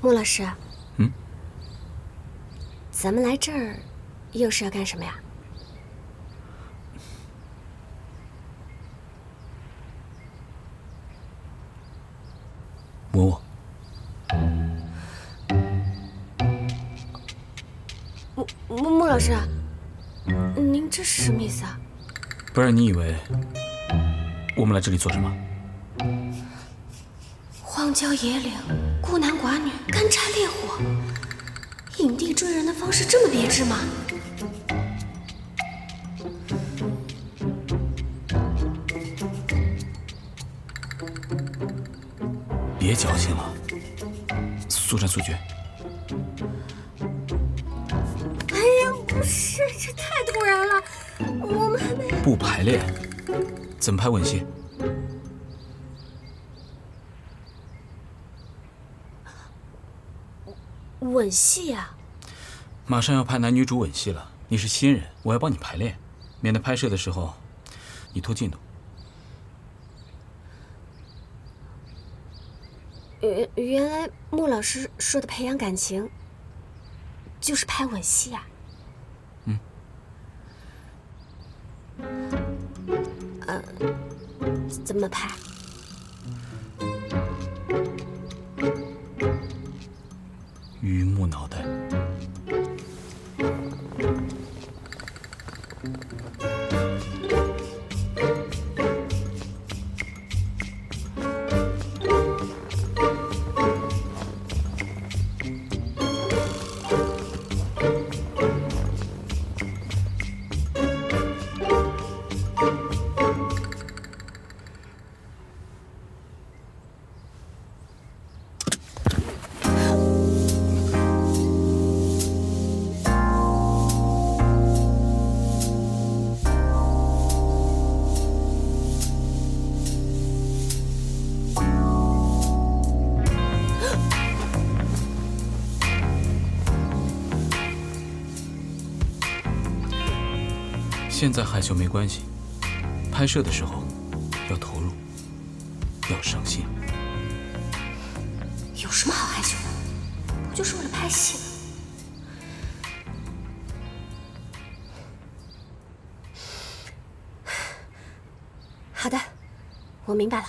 穆老师，嗯，咱们来这儿又是要干什么呀？吻我。穆穆穆老师，您这是什么意思啊？不然你以为我们来这里做什么？荒郊野岭，孤男寡女，干柴烈火，影帝追人的方式这么别致吗？别矫情了，速战速决。哎呀，不是，这太突然了，我们还没……不排练，怎么拍吻戏？吻戏呀、马上要拍男女主吻戏了，你是新人，我要帮你排练，免得拍摄的时候你拖进度。原原来穆老师说的培养感情，就是拍吻戏呀、嗯。呃，怎么拍？脑袋。现在害羞没关系，拍摄的时候要投入，要上心。有什么好害羞的？不就是为了拍戏吗？好的，我明白了。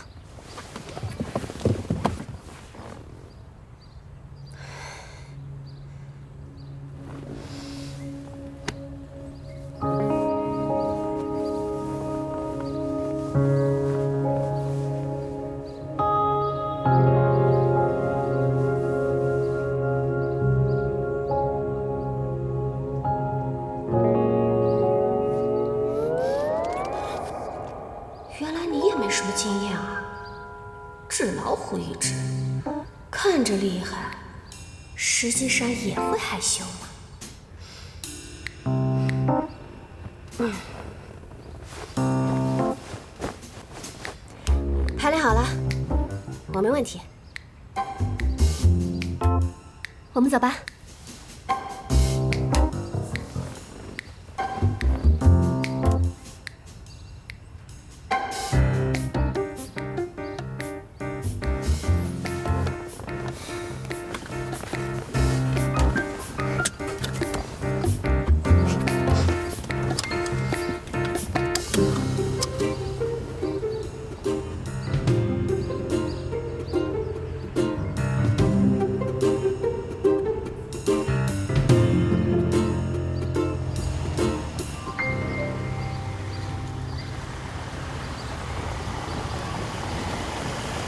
原来你也没什么经验啊，纸老虎一只，看着厉害，实际上也会害羞嘛。打理好了，我没问题，我们走吧。